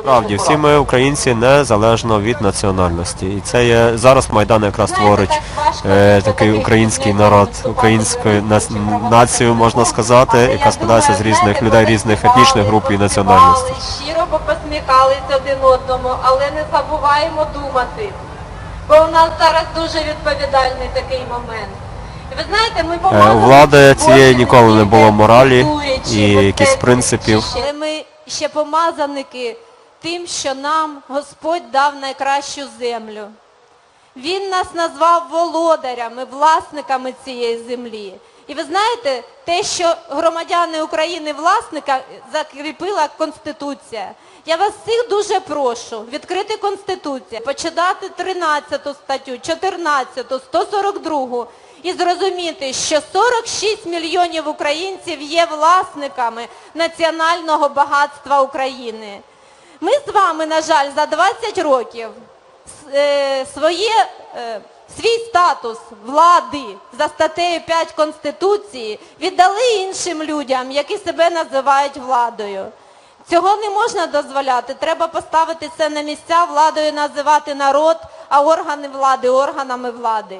Справді, всі ми українці незалежно від національності. І це є зараз Майдан якраз творить е, такий український народ, українську нас- націю, можна сказати, яка складається з різних людей, різних етнічних груп і національностей. Щиро посміхалися один одному, але не забуваємо думати. Бо у нас зараз дуже відповідальний такий момент. Ви знаєте, ми Е, У влади цієї ніколи не було моралі і якихось принципів. Але ми ще помазаники тим, що нам Господь дав найкращу землю. Він нас назвав володарями, власниками цієї землі. І ви знаєте, те, що громадяни України власника закріпила Конституція. Я вас всіх дуже прошу відкрити Конституцію, почитати 13 статтю, 14, 142 і зрозуміти, що 46 мільйонів українців є власниками національного багатства України. Ми з вами, на жаль, за 20 років е, своє, е, свій статус влади за статтею 5 Конституції віддали іншим людям, які себе називають владою. Цього не можна дозволяти. Треба поставити це на місця, владою називати народ, а органи влади органами влади.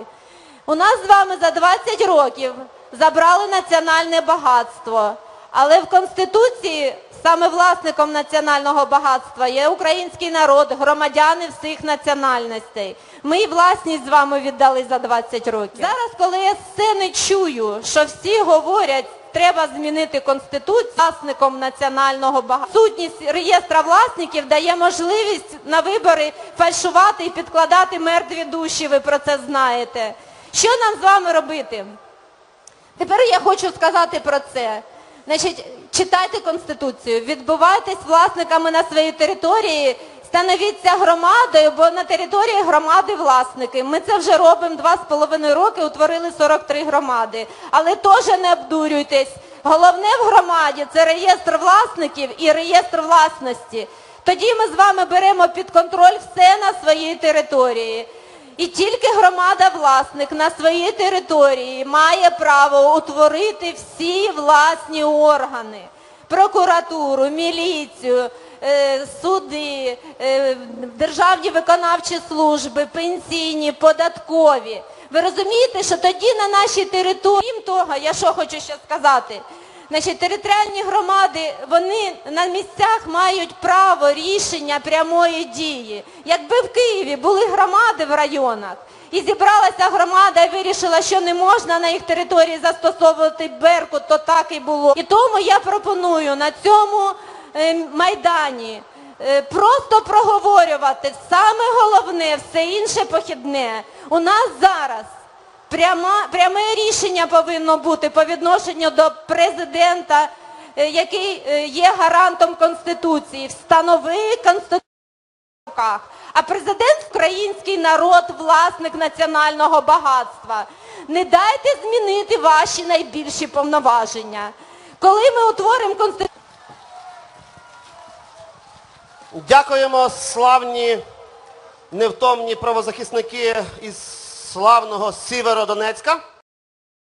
У нас з вами за 20 років забрали національне багатство, але в Конституції саме власником національного багатства є український народ, громадяни всіх національностей. Ми і власність з вами віддали за 20 років. Зараз, коли я все не чую, що всі говорять, треба змінити конституцію власником національного багатства. Сутність реєстра власників дає можливість на вибори фальшувати і підкладати мертві душі, ви про це знаєте. Що нам з вами робити? Тепер я хочу сказати про це. Значить, читайте Конституцію, відбувайтесь власниками на своїй території, становіться громадою, бо на території громади власники. Ми це вже робимо два з половиною роки, утворили 43 громади. Але теж не обдурюйтесь. Головне в громаді це реєстр власників і реєстр власності. Тоді ми з вами беремо під контроль все на своїй території. І тільки громада власник на своїй території має право утворити всі власні органи. Прокуратуру, міліцію, е, суди, е, державні виконавчі служби, пенсійні, податкові. Ви розумієте, що тоді на нашій території, крім того, я що хочу ще сказати, Значить, територіальні громади, вони на місцях мають право рішення прямої дії. Якби в Києві були громади в районах, і зібралася громада і вирішила, що не можна на їх території застосовувати Беркут, то так і було. І тому я пропоную на цьому е, майдані е, просто проговорювати саме головне, все інше похідне. У нас зараз Пряма, пряме рішення повинно бути по відношенню до президента, е, який е, є гарантом Конституції. Встанови Конституцію. А президент український народ, власник національного багатства. Не дайте змінити ваші найбільші повноваження. Коли ми утворимо Конституцію, Дякуємо, славні, невтомні правозахисники із славного Сіверодонецька.